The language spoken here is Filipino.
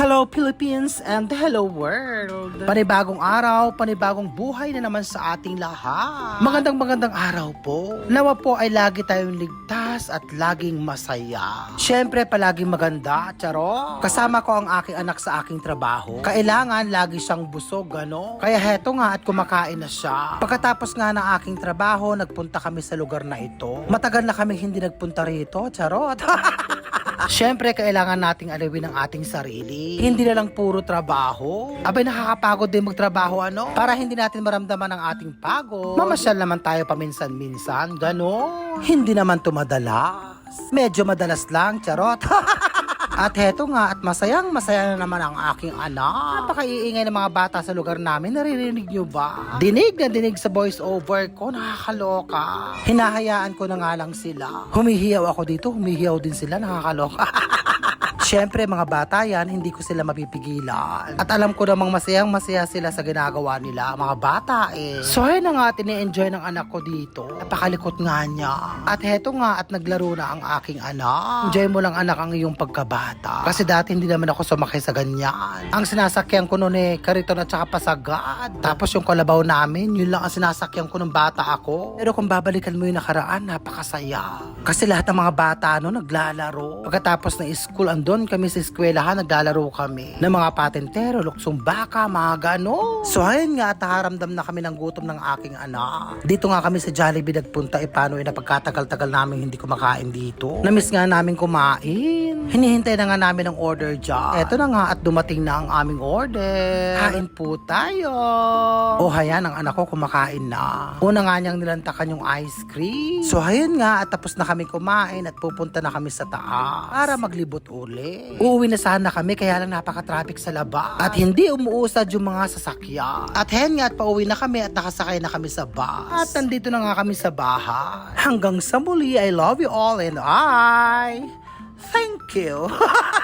Hello Philippines and hello world! Panibagong araw, panibagong buhay na naman sa ating lahat. Magandang magandang araw po. Nawa po ay lagi tayong ligtas at laging masaya. Siyempre palaging maganda, charo. Kasama ko ang aking anak sa aking trabaho. Kailangan lagi siyang busog, gano? Kaya heto nga at kumakain na siya. Pagkatapos nga ng aking trabaho, nagpunta kami sa lugar na ito. Matagal na kami hindi nagpunta rito, charot. Siyempre, kailangan nating alawin ang ating sarili. Hindi na lang puro trabaho. Abay, nakakapagod din magtrabaho, ano? Para hindi natin maramdaman ang ating pagod. Mamasyal naman tayo paminsan-minsan, gano? Hindi naman tumadalas. Medyo madalas lang, charot. At heto nga, at masayang masaya na naman ang aking anak. Napakaiingay ng mga bata sa lugar namin, naririnig nyo ba? Dinig na dinig sa voice over ko, nakakaloka. Hinahayaan ko na nga lang sila. Humihiyaw ako dito, humihiyaw din sila, nakakaloka. Siyempre mga bata yan, hindi ko sila mapipigilan. At alam ko namang masayang masaya sila sa ginagawa nila, mga bata eh. So ayun na nga, tini-enjoy ng anak ko dito. Napakalikot nga niya. At heto nga, at naglaro na ang aking anak. Enjoy mo lang anak ang iyong pagkabata. Kasi dati hindi naman ako sumakay sa ganyan. Ang sinasakyan ko noon eh, kariton at saka pasagad. Tapos yung kalabaw namin, yun lang ang sinasakyan ko ng bata ako. Pero kung babalikan mo yung nakaraan, napakasaya. Kasi lahat ng mga bata no, naglalaro. Pagkatapos ng school, andon kami sa eskwelahan, naglalaro kami. Ng mga patentero, luksong baka, mga gano. So ayun nga, at nakaramdam na kami ng gutom ng aking anak. Dito nga kami sa Jollibee nagpunta, eh paano eh napagkatagal-tagal namin hindi kumakain dito. Namiss nga namin kumain. Hinihintay na nga namin ang order dyan. Eto na nga at dumating na ang aming order. Kain po tayo. O hayan, ang anak ko kumakain na. Una nga niyang nilantakan yung ice cream. So ayun nga, at tapos na kami kumain at pupunta na kami sa taas para maglibot uli. Uuwi na sana kami kaya lang napaka-traffic sa labas. At hindi umuusad yung mga sasakyan. At hen nga at pauwi na kami at nakasakay na kami sa bus. At nandito na nga kami sa bahay. Hanggang sa muli, I love you all and I... Thank you.